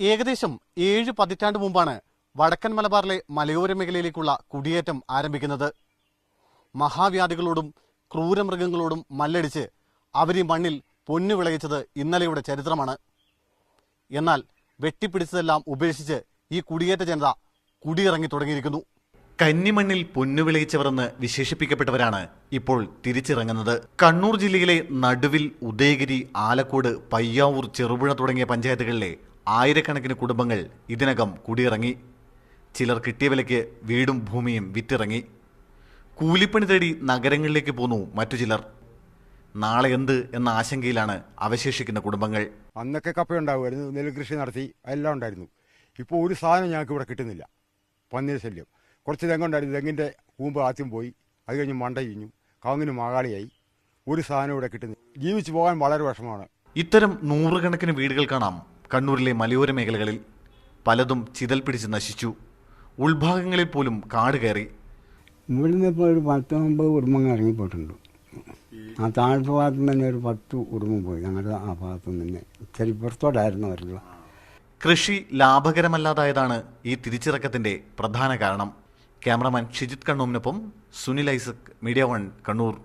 ഏകദേശം ഏഴ് പതിറ്റാണ്ട് മുമ്പാണ് വടക്കൻ മലബാറിലെ മലയോര മേഖലയിലേക്കുള്ള കുടിയേറ്റം ആരംഭിക്കുന്നത്. മഹാവ്യാധികളോടും ക്രൂരമൃഗങ്ങളോടും മല്ലടിച്ച് അവരീ മണ്ണിൽ പൊന്നു വിളയിച്ചത് ഇന്നലെയുടെ ചരിത്രമാണ്. എന്നാൽ വെട്ടിപ്പിടിച്ചതെല്ലാം ഉപേക്ഷിച്ച് ഈ കുടിയേറ്റ ജനത കുടിയിറങ്ങി തുടങ്ങിയിരിക്കുന്നു. കന്നിമണ്ണിൽ പൊന്നു വിളയിച്ചവരെന്ന് വിശേഷിപ്പിക്കപ്പെട്ടവരാണ് ഇപ്പോൾ തിരിച്ചിറങ്ങുന്നത്. കണ്ണൂർ ജില്ലയിലെ നടുവിൽ ഉദയഗിരി ആലക്കോട് പയ്യാവൂർ ചെറുപുഴ തുടങ്ങിയ പഞ്ചായത്തുകളിലെ ആയിരക്കണക്കിന് കുടുംബങ്ങൾ ഇതിനകം കുടിയിറങ്ങി. ചിലർ കിട്ടിയ വിലയ്ക്ക് വീടും ഭൂമിയും വിറ്റിറങ്ങി. കൂലിപ്പണി തേടി നഗരങ്ങളിലേക്ക് പോന്നു മറ്റു ചിലർ. നാളെ എന്ത് എന്ന ആശങ്കയിലാണ് അവശേഷിക്കുന്ന കുടുംബങ്ങൾ. അന്നൊക്കെ കപ്പയുണ്ടാവുമായിരുന്നു നെൽകൃഷി നടത്തി എല്ലാം ഉണ്ടായിരുന്നു. ഇപ്പോൾ ഒരു സാധനം ഞങ്ങൾക്ക് ഇവിടെ കിട്ടുന്നില്ല. പന്നീർ ശല്യം. കുറച്ച് തെങ്ങുണ്ടായിരുന്നു തെങ്ങിന്റെ കൂമ്പ് ആദ്യം പോയി അത് കഴിഞ്ഞ് മണ്ട ഇഞ്ഞു കവുങ്ങിന് മാകാളിയായി. ഒരു സാധനം ഇവിടെ കിട്ടുന്നില്ല. ജീവിച്ചു പോകാൻ വളരെ വിഷമമാണ്. ഇത്തരം നൂറുകണക്കിന് വീടുകൾ കാണാം. കണ്ണൂരിലെ മലയോര മേഖലകളിൽ പലതും ചിതൽ പിടിച്ച് നശിച്ചു. ഉൾഭാഗങ്ങളിൽ പോലും കാട് കയറി. ഇവിടുന്ന് ഇപ്പോൾ ഒരു പത്ത് ഒമ്പത് കുടുംബങ്ങൾ ഇറങ്ങിപ്പോയിട്ടുണ്ട്. ആ താഴ്ത്ത ഭാഗത്തു തന്നെ ഒരു പത്ത് കുടുംബം പോയി. ഞങ്ങളുടെ ആ ഭാഗത്തു തന്നെ ഇച്ചിരി പുറത്തോടായിരുന്നു അവരുള്ള കൃഷി ലാഭകരമല്ലാതായതാണ് ഈ തിരിച്ചിറക്കത്തിന്റെ പ്രധാന കാരണം. ക്യാമറമാൻ ഷിജിത് കണ്ണൂമിനൊപ്പം സുനിൽ ഐസക് മീഡിയ വൺ കണ്ണൂർ.